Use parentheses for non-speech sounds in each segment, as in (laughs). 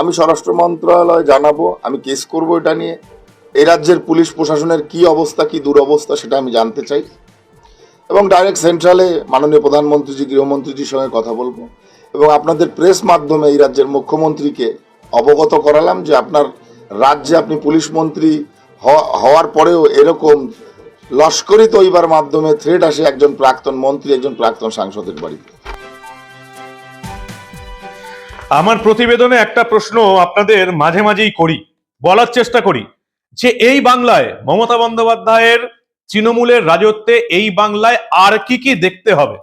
আমি স্বরাষ্ট্র মন্ত্রণালয় জানাব, আমি কেস করব এটা নিয়ে। এই রাজ্যের পুলিশ প্রশাসনের কি অবস্থা, কি দুরবস্থা সেটা আমি জানতে চাই। এবং ডাইরেক্ট সেন্ট্রালে মাননীয় প্রধানমন্ত্রীজি, গৃহমন্ত্রীজির সঙ্গে কথা বলব। এবং আপনাদের প্রেস মাধ্যমে এই রাজ্যের মুখ্যমন্ত্রীকে অবগত করালাম যে আপনার রাজ্যে আপনি পুলিশ মন্ত্রী হওয়ার পরেও এরকম লস্করি তৈবার মাধ্যমে থ্রেড আসে একজন প্রাক্তন মন্ত্রী, একজন প্রাক্তন সাংসদের বাড়িতে। আমার প্রতিবেদনে একটা প্রশ্ন আপনাদের মাঝে মাঝেই করি, বলার চেষ্টা করি, যে এই বাংলায় মমতা বন্দ্যোপাধ্যায়ের তৃণমূলের রাজত্বে এই বাংলায় আর কি কি দেখতে হবে?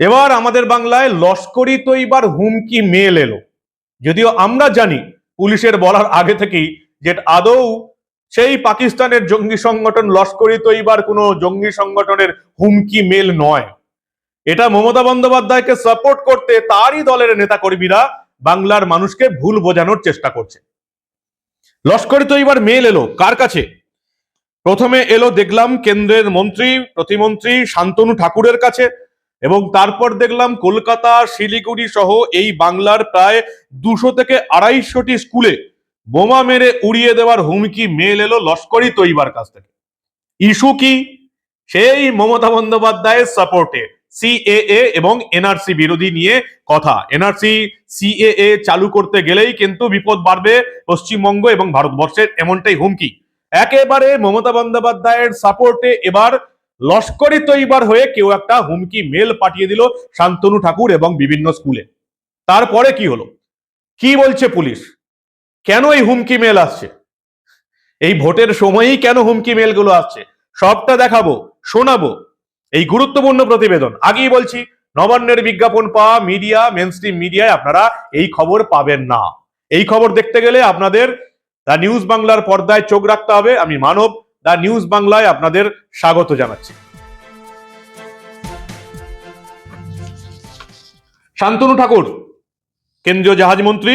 এবার আমাদের বাংলায় লস্করি তৈবার হুমকি মেল এলো। যদিও আমরা জানি পুলিশের বলার আগে থেকেই যে আদৌ সেই পাকিস্তানের জঙ্গি সংগঠন লস্করি তৈবার কোনো জঙ্গি সংগঠনের হুমকি মেল নয়। এটা মমতা বন্দ্যোপাধ্যায়কে সাপোর্ট করতে তারই দলের নেতাকর্মীরা বাংলার মানুষকে ভুল বোঝানোর চেষ্টা করছে। লস্করি তো এবার মেল এলো। কার কাছে? প্রথমে এলো দেখলাম কেন্দ্রের মন্ত্রী, প্রতিমন্ত্রী শান্তনু ঠাকুরের কাছে এবং তারপর দেখলাম কলকাতা, শিলিগুড়ি সহ এই বাংলার প্রায় দুশো থেকে আড়াইশোটি স্কুলে বোমা মেরে উড়িয়ে দেওয়ার হুমকি মেল এলো লস্করি তৈবার কাছ থেকে। ইস্যু কি? সেই মমতা বন্দ্যোপাধ্যায়ের সাপোর্টে সিএএ এবং এনআরসি বিরোধী নিয়ে কথা। এনআরসি সিএএ চালু করতে গেলেই কিন্তু বিপদ বাড়বে পশ্চিমবঙ্গ এবং ভারতবর্ষের এমনটাই হুমকি। একেবারে মমতা বন্দ্যোপাধ্যায়ের সাপোর্টে এবার লস্করি তৈবার হয়ে কেউ একটা হুমকি মেল পাঠিয়ে দিল শান্তনু ঠাকুর এবং বিভিন্ন স্কুলে। তারপরে কি হলো? কি বলছে পুলিশ? কেন এই হুমকি মেল আসছে? এই ভোটের সময়ই কেন হুমকি মেলগুলো আসছে? সবটা দেখাবো, শোনাবো এই গুরুত্বপূর্ণ প্রতিবেদন। আগেই বলছি, নবান্নের বিজ্ঞাপন পাওয়া মিডিয়া মেনস্ট্রিম মিডিয়ায় আপনারা এই খবর পাবেন না। এই খবর দেখতে গেলে আপনাদের দ্য নিউজ বাংলার পর্দায় চোখ রাখতে হবে। আমি মানব, দ্য নিউজ বাংলায় আপনাদের স্বাগত জানাচ্ছি। শান্তনু ঠাকুর, কেন্দ্রীয় জাহাজ মন্ত্রী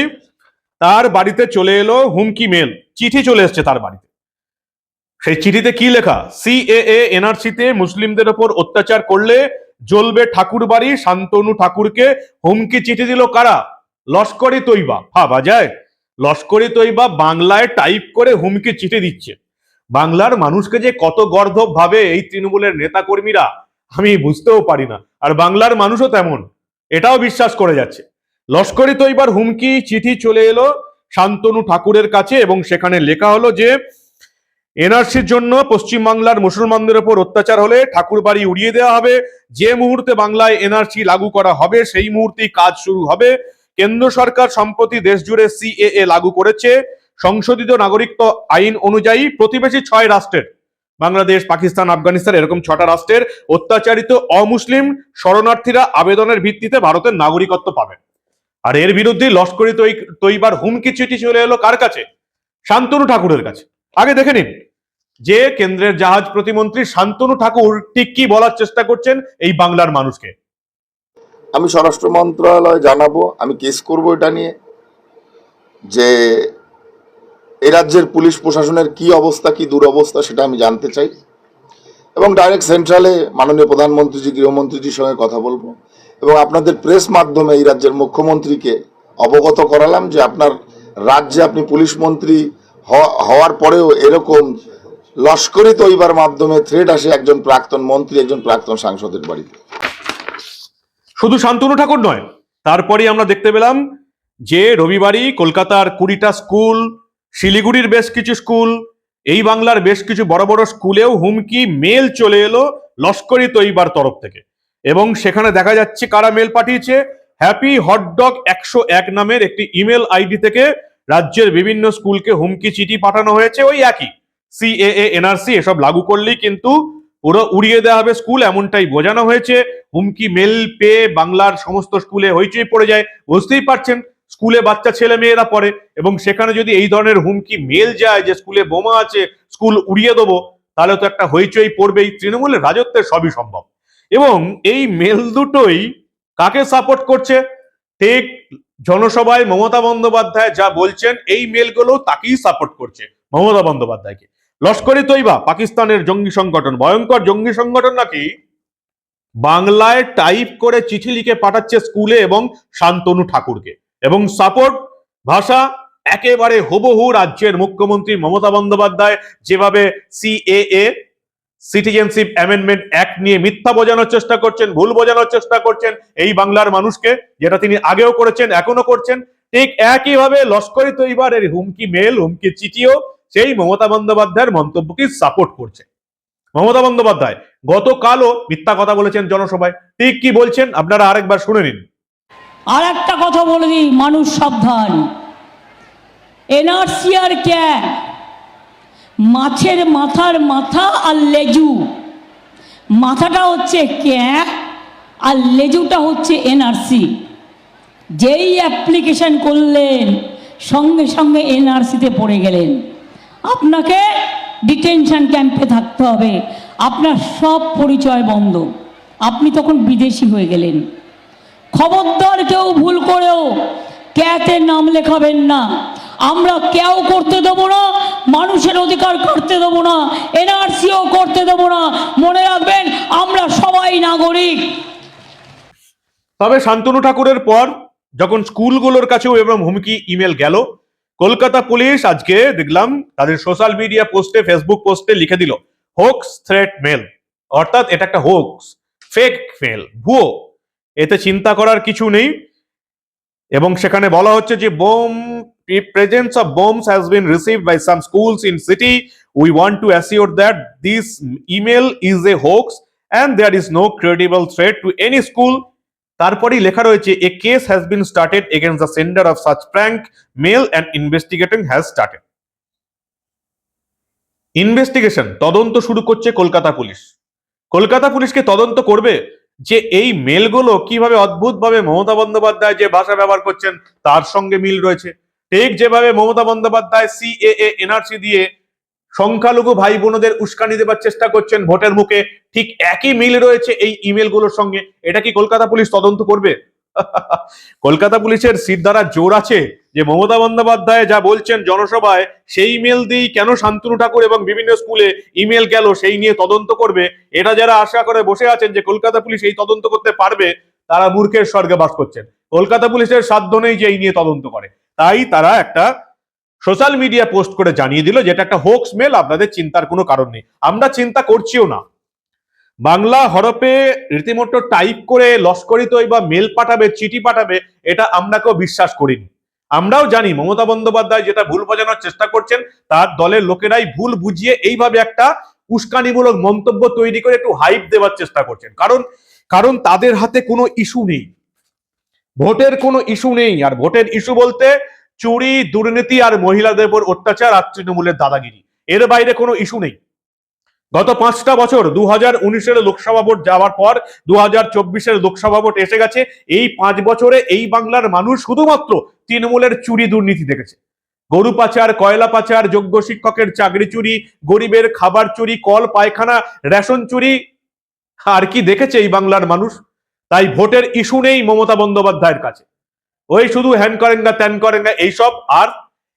তার বাড়িতে চলে এলো হুমকি মেল। চিঠি চলে এসছে তার বাড়িতে। সেই চিঠিতে কি লেখা? সিএএ এনআরসিতে মুসলিমদের ওপর অত্যাচার করলে জ্বলবে ঠাকুর বাড়ি শান্তনু ঠাকুরকে। হুমকি চিঠি দিল কারা? লস্করি তৈবা ভাবা যায়? লস্করি তৈবা বাংলায় টাইপ করে হুমকি চিঠি দিচ্ছে। বাংলার মানুষকে যে কত গর্ধব ভাবে এই তৃণমূলের নেতা কর্মীরা আমি বুঝতেও পারি না। আর বাংলার মানুষও তেমন। এটাও বিশ্বাস করে যাচ্ছে। লস্করি তৈবার হুমকি চিঠি চলে এলো শান্তনু ঠাকুরের কাছে এবং সেখানে লেখা হলো যে এনআরসির জন্য পশ্চিমবাংলার মুসলমানদের উপর অত্যাচার হলে ঠাকুর বাড়ি উড়িয়ে দেওয়া হবে। যে মুহূর্তে বাংলায় এনআরসি লাগু করা হবে, সেই মুহূর্তেই কাজ শুরু হবে। কেন্দ্র সরকার সম্প্রতি দেশ জুড়ে সিএএ লাগু করেছে। সংশোধিত নাগরিকত্ব আইন অনুযায়ী প্রতিবেশী ছয় রাষ্ট্রের, বাংলাদেশ, পাকিস্তান, আফগানিস্তান, এরকম ছটা রাষ্ট্রের অত্যাচারিত অমুসলিম শরণার্থীরা আবেদনের ভিত্তিতে ভারতের নাগরিকত্ব পাবেন। আর এর বিরুদ্ধে লস্করি তৈবার হুমকি চিঠি চলে এলো কার কাছে? শান্তনু ঠাকুরের কাছে। আগে দেখে নিন। যে কেন্দ্রের জাহাজ প্রতিমন্ত্রী শান্তনু ঠাকুর ঠিক কি বলার চেষ্টা করছেন এই বাংলার মানুষকে? আমি স্বরাষ্ট্র মন্ত্রণালয় জানাব, আমি কেস করব এটা নিয়ে যে এই রাজ্যের পুলিশ প্রশাসনের কি অবস্থা, কি দুরবস্থা সেটা আমি জানতে চাই। এবং ডাইরেক্ট সেন্ট্রালে মাননীয় প্রধানমন্ত্রীজি, গৃহমন্ত্রীজির সঙ্গে কথা বলব। এবং আপনাদের প্রেস মাধ্যমে এই রাজ্যের মুখ্যমন্ত্রীকে অবগত করালাম যে আপনার রাজ্যে আপনি পুলিশ মন্ত্রী হওয়ার পরেও এরকম লস্করি তৈবার মাধ্যমে থ্রেড আসে একজন প্রাক্তন মন্ত্রী, একজন প্রাক্তন সাংসদের বাড়িতে। শুধু শান্তনু ঠাকুর নয় তারপরে আমরা দেখতে পেলাম যে রবিবারই কলকাতার কুড়িটা স্কুল, শিলিগুড়ির বেশ কিছু স্কুল, এই বাংলার বেশ কিছু বড় বড় স্কুলেও হুমকি, মেল চলে এলো লস্করি তৈবার তরফ থেকে। এবং সেখানে দেখা যাচ্ছে কারা মেল পাঠিয়েছে। হ্যাপি হটডগ একশো এক নামের একটি ইমেল আইডি থেকে রাজ্যের বিভিন্ন স্কুলকে হুমকি চিঠি পাঠানো হয়েছে, ওই একই। সিএএ, এনআরসি, এসব লাগু করলেই কিন্তু পুরো উড়িয়ে দেওয়া হবে স্কুল, এমনটাই বোঝানো হয়েছে। হুমকি মেল পেয়ে বাংলার সমস্ত স্কুলে হইচই পড়ে যায়, বুঝতেই পারছেন, স্কুলে বাচ্চা, ছেলে, মেয়েরা পড়ে। এবং সেখানে যদি এই ধরনের হুমকি মেল যায় যে স্কুলে বোমা আছে, স্কুল উড়িয়ে দেবো, তাহলে তো একটা হইচই পড়বেই, তৃণমূলের রাজত্বের সবই সম্ভব। এবং এই মেল দুটোই কাকে সাপোর্ট করছে? ঠিক জনসভায় মমতা বন্দ্যোপাধ্যায় যা বলছেন, এই মেলগুলো তাকেই সাপোর্ট করছে মমতা বন্দ্যোপাধ্যায়কে। লস্করি তৈবা, পাকিস্তানের জঙ্গি সংগঠন। ভয়ঙ্কর জঙ্গি সংগঠন নাকি? বাংলায় টাইপ করে চিঠি লিখে পাঠাচ্ছে স্কুলে এবং শান্তনু ঠাকুরকে। এবং সাপোর্ট ভাষা একেবারে হুবহু রাজ্যের মুখ্যমন্ত্রী মমতা বন্দ্যোপাধ্যায় যেভাবে সিএএ সিটিজেনশিপ অ্যামেন্ডমেন্ট অ্যাক্ট নিয়ে মিথ্যা বোঝানোর চেষ্টা করছেন, ভুল বোঝানোর চেষ্টা করছেন। এই বাংলার মানুষকে, যেটা তিনি আগেও করেছেন, এখনও করছেন, ঠিক একইভাবে লস্করি তৈবারের হুমকি মেল, হুমকি চিঠিও, সেই মমতা বন্দ্যোপাধ্যায়ের মন্তব্যকে সাপোর্ট করছে। মমতা বন্দ্যোপাধ্যায়, গতকালও মিথ্যা কথা বলেছেন জনসভায়। ঠিক কি বলছেন? আপনারা আরেকবার শুনে নিন। আর একটা কথা বলে দিই, মানুষ সাবধান। এনআরসি আর ক্যা মাছের মাথার মাথা আর লেজু। মাথাটা হচ্ছে ক্যা আর লেজুটা হচ্ছে এনআরসি। যেই অ্যাপ্লিকেশন করলেন, সঙ্গে সঙ্গে এনআরসিতে পড়ে গেলেন। আপনাকে ডিটেনশন ক্যাম্পে থাকতে হবে। আপনার সব পরিচয় বন্ধ। আপনি তখন বিদেশি হয়ে গেলেন। খবরদার কেউ ভুল করেও ক্যাতে নাম লেখাবেন না। আমরা কেউ করতে দেবো না, মানুষের অধিকার করতে দেবো না, এনআরসিও করতে দেবো না। মনে রাখবেন, আমরা সবাই নাগরিক। তবে শান্তনু ঠাকুরের পর যখন স্কুলগুলোর কাছেও এবং হুমকি ইমেল গেল, কলকাতা পুলিশ আজকে দেখলাম তাদের সোশ্যাল মিডিয়া পোস্টে, ফেসবুক পোস্টে লিখে দিল, হোক্স থ্রেট মেল। অর্থাৎ এটা একটা হোক্স, ফেক মেল, ভুয়ো। এতে চিন্তা করার কিছু নেই। এবং সেখানে বলা হচ্ছে যে bomb presence of bombs has been received by some schools in city. We want to assure that this email is a hoax and there is no credible threat to any school. তারপরেই লেখা রয়েছে a case has been started against the sender of such prank mail and investigating has started investigation তদন্ত শুরু করছে Kolkata police. Kolkata পুলিশকে তদন্ত করবে যে এই মেলগুলো কীভাবে অদ্ভুতভাবে মমতা বন্দ্যোপাধ্যায় যে ভাষা ব্যবহার করছেন, তার সঙ্গে মিল রয়েছে। ঠিক যেভাবে মমতা বন্দ্যোপাধ্যায় সিএএ এনআরসি দিয়ে সংখ্যালঘু ভাই বোনদের উস্কানি দেবার চেষ্টা করছেন ভোটের মুখে, ঠিক একই মিল রয়েছে এই ইমেলগুলোর সঙ্গে। এটা কি কলকাতা পুলিশ তদন্ত করবে? (laughs) কলকাতা পুলিশের সিট দ্বারা জোর আছে যে মমতা বন্দ্যোপাধ্যায় যা বলছেন জনসভায়, সেই ইমেল দিয়েই কেন শান্তনু ঠাকুর এবং বিভিন্ন স্কুলে ইমেল গেল, সেই নিয়ে তদন্ত করবে। এটা যারা আশা করে বসে আছেন যে কলকাতা পুলিশ এই তদন্ত করতে পারবে, তারা মূর্খের স্বর্গে বাস করছেন। কলকাতা পুলিশের সাধ্য নেই যে এই নিয়ে তদন্ত করে। তাই তারা একটা সোশ্যাল মিডিয়া পোস্ট করে জানিয়ে দিল যেটা একটা হোক্স মেল আপনাদের চিন্তার কোনো কারণ নেই। আমরা চিন্তা করছিও না। বাংলা হরপে রীতিমতো টাইপ করে লস্করি তৈ বা মেল পাঠাবে, চিঠি পাঠাবে, এটা আমরা কেউ বিশ্বাস করিনি। আমরাও জানি মমতা বন্দ্যোপাধ্যায় যেটা ভুল বোঝানোর চেষ্টা করছেন, তার দলের লোকেরাই ভুল বুঝিয়ে এইভাবে একটা উস্কানিমূলক মন্তব্য তৈরি করে একটু হাইপ দেওয়ার চেষ্টা করছেন। কারণ কারণ তাদের হাতে কোনো ইস্যু নেই। ভোটের কোনো ইস্যু নেই। আর ভোটের ইস্যু বলতে চুরি, দুর্নীতি আর মহিলাদের উপর অত্যাচার আর তৃণমূলের দাদাগিরি। এর বাইরে কোনো ইস্যু নেই। গত পাঁচটা বছর দু হাজার উনিশের লোকসভা ভোট যাওয়ার পর দু হাজার চব্বিশের লোকসভা ভোট এসে গেছে। এই পাঁচ বছরে এই বাংলার মানুষ শুধুমাত্র তৃণমূলের চুরি, দুর্নীতি দেখেছে। গরু পাচার, কয়লা পাচার, যোগ্য শিক্ষকের চাকরি চুরি, গরিবের খাবার চুরি, কল, পায়খানা, রেশন চুরি। আর কি দেখেছে এই বাংলার মানুষ? তাই ভোটের ইস্যু নেই মমতা বন্দ্যোপাধ্যায়ের কাছে। ওই শুধু হ্যান করেন না ত্যান করেন না এইসব আর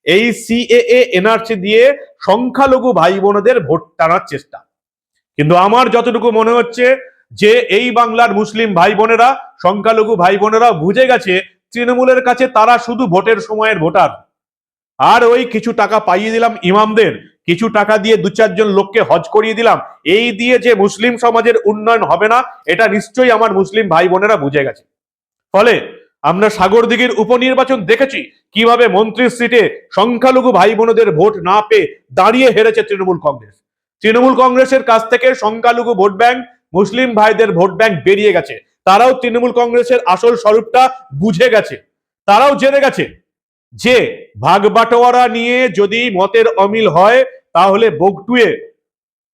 এই সিএএ এনআরসি দিয়ে সংখ্যালঘু ভাই বোনদের ভোট টানার চেষ্টা। কিন্তু আমার যতটুকু মনে হচ্ছে যে এই বাংলার মুসলিম ভাই বোনেরা সংখ্যালঘু ভাই বোনেরা বুঝে গেছে তৃণমূলের কাছে তারা শুধু ভোটের সময়ের ভোটার। আর ওই কিছু টাকা পাইয়ে দিলাম ইমামদের কিছু টাকা দিয়ে দু চারজন লোককে হজ করিয়ে দিলাম। এই দিয়ে যে মুসলিম সমাজের উন্নয়ন হবে না, এটা নিশ্চয়ই আমার মুসলিম ভাই বোনেরা বুঝে গেছে। ফলে আমরা সাগর দিঘির উপনির্বাচন দেখেছি, কীভাবে মন্ত্রীর সিটে সংখ্যালঘু ভাই বোনদের ভোট না পেয়ে দাঁড়িয়ে হেরেছে তৃণমূল কংগ্রেস। তৃণমূল কংগ্রেসের কাছ থেকে সংখ্যালঘু ভোট ব্যাংক, মুসলিম ভাইদের ভোট ব্যাংক বেরিয়ে গেছে। তারাও তৃণমূল কংগ্রেসের আসল স্বরূপটা বুঝে গেছে। তারাও জেনে গেছে যে ভাগ বাটোয়ারা নিয়ে যদি মতের অমিল হয় তাহলে বগটুয়ে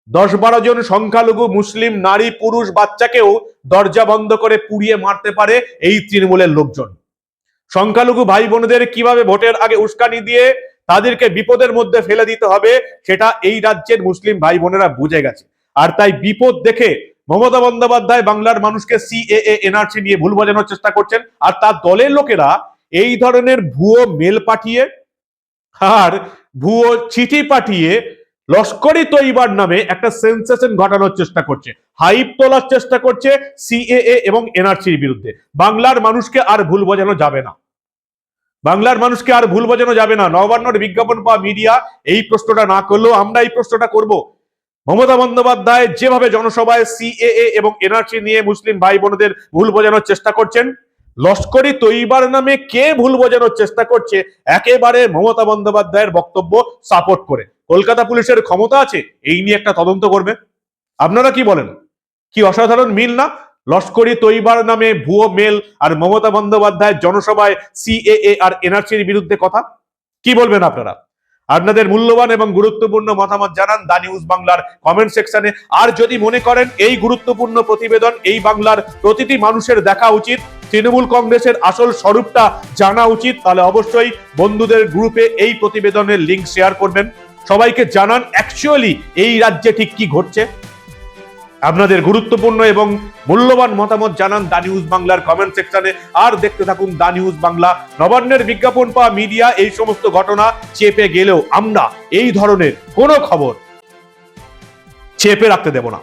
দশ বারো জন সংখ্যালঘু মুসলিম, নারী, পুরুষ, বাচ্চাকেও দরজা বন্ধ করে পুড়িয়ে মারতে পারে এই তৃণমূলের লোকজন। সংখ্যালঘু ভাই বোনদের কীভাবে ভোটের আগে উস্কানি দিয়ে তাদেরকে বিপদের মধ্যে ফেলে দিতে হবে, সেটা এই রাজ্যের মুসলিম ভাই বোনেরা বুঝে গেছে। আর তাই বিপদ দেখে মমতা বন্দ্যোপাধ্যায় বাংলার মানুষকে সিএএ, এনআরসি নিয়ে ভুল বোঝানোর চেষ্টা করছেন। আর তার দলের লোকেরা এই ধরনের ভুয়ো মেল পাঠিয়ে আর ভুয়ো চিঠি পাঠিয়ে লস্করি তৈবার নামে একটা সেন্সেশন ঘটানোর চেষ্টা করছে। হাইপ তোলার চেষ্টা করছে সিএএ এবং এনআরসির বিরুদ্ধে। বাংলার মানুষকে আর ভুল বোঝানো যাবে না। বাংলার মানুষকে আর ভুল বোঝানো যাবে না। নবান্নর বিজ্ঞাপন পাওয়া মিডিয়া এই প্রশ্নটা না করলেও আমরা এই প্রশ্নটা করব। মমতা বন্দ্যোপাধ্যায় যেভাবে জনসভায় সিএএ এবং এনআরসি নিয়ে মুসলিম ভাই বোনদের ভুল বোঝানোর চেষ্টা করছেন লস্করি তৈবার নামে কে ভুল বোঝানোর চেষ্টা করছে? একেবারে মমতা বন্দ্যোপাধ্যায়ের বক্তব্য সাপোর্ট করে। কলকাতা পুলিশের ক্ষমতা আছে, এই নিয়ে একটা তদন্ত করবে। আপনারা কি বলেন? কি অসাধারণ মিল না? লস্করি তৈবার নামে ভুয়ো মেল আর মমতা বন্দ্যোপাধ্যায়ের জনসভায় সিএএ আর এনআরসির বিরুদ্ধে কথা। কি বলবেন আপনারা? আপনাদের মূল্যবান এবং গুরুত্বপূর্ণ মতামত জানান দা নিউজ বাংলার কমেন্ট সেকশনে। আর যদি মনে করেন এই গুরুত্বপূর্ণ প্রতিবেদন এই বাংলার প্রতিটি মানুষের দেখা উচিত, তৃণমূল কংগ্রেসের আসল স্বরূপটা জানা উচিত, তাহলে অবশ্যই বন্ধুদের গ্রুপে এই প্রতিবেদনের লিঙ্ক শেয়ার করবেন। সবাইকে জানান অ্যাকচুয়ালি এই রাজ্যে ঠিক কি ঘটছে? আপনাদের গুরুত্বপূর্ণ এবং মূল্যবান মতামত জানান দা নিউজ বাংলার কমেন্ট সেকশনে আর দেখতে থাকুন দা নিউজ বাংলা। নবান্নের বিজ্ঞাপন পাওয়া মিডিয়া এই সমস্ত ঘটনা চেপে গেলেও আমরা এই ধরনের কোনো খবর চেপে রাখতে দেব না।